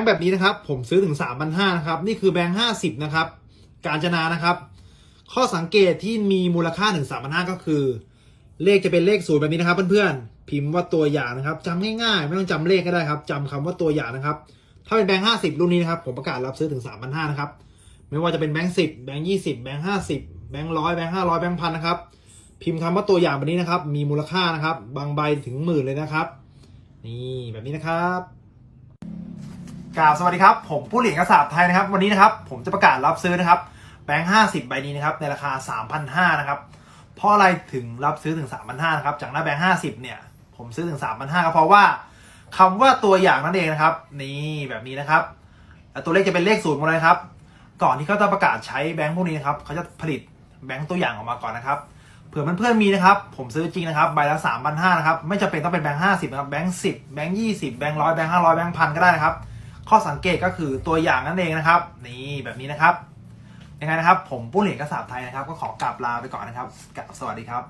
งค์แบบนี้นะครับ ผมซื้อถึง 3,500นะครับ นี่คือแบงค์ 50 นะครับ การจนานะครับ ข้อสังเกตที่มีมูลค่าถึง3,500ก็คือ เลขจะเป็นเลขศูนย์แบบนี้นะครับ เพื่อนๆ พิมพ์ว่าตัวอย่างนะครับจำง่ายๆ ไม่ต้องจำเลขก็ได้ครับจำคำว่าตัวอย่างนะครับ ถ้าเป็นแบงค์ 50 รุ่นนี้นะครับ ผมประกาศรับซื้อถึง 3,500นะครับ ไม่ว่าจะเป็นแบงค์ 10 แบงค์ 20 แบงค์ 50 แบงค์ร้อยแบงค์500แบงค์พันนะครับ พิมพ์คำว่าตัวอย่างแบบนี้นะครับ มีมูลค่านะครับ บางใบถึงหมื่นเลยนะครับ นี่แบบนี้นะครับ กล่าวสวัสดีครับ ผมผู้เหรียญกระสาบไทยนะครับ วันนี้นะครับ ผมจะประกาศรับซื้อนะครับแบงค์50ใบนี้นะครับในราคา3,500นะครับเพราะอะไรถึงรับซื้อถึง3,500นะครับจากหน้าแบงค์50เนี่ยผมซื้อถึง3,500ก็เพราะว่าคำว่าตัวอย่างนั่นเองนะครับ นี่แบบนี้นะครับตัวเลขจะเป็นเลขศูนย์หมดเลยครับ ก่อนที่เขาจะประกาศใช้แบงค์พวกนี้นะครับเขาจะผลิตแบงค์ตัวอย่างออกมาก่อนนะครับเผื่อเพื่อนๆมีนะครับ ผมซื้อจริงนะครับ ใบละ3,500นะครับ ไม่จำเป็นต้องเป็นแบงค์50นะครับ แบงค์10แบงค์20แบงค์ร้อยแบงค์500แบงค์พันก็ได้นะครับ ข้อสังเกตก็คือตัวอย่างนั่นเองนะครับ นี่แบบนี้นะครับยังไงนะครับ ผมปุ้นเหรียญกระสาบไทยนะครับ ก็ขอกลับลาไปก่อนนะครับกราบสวัสดีครับ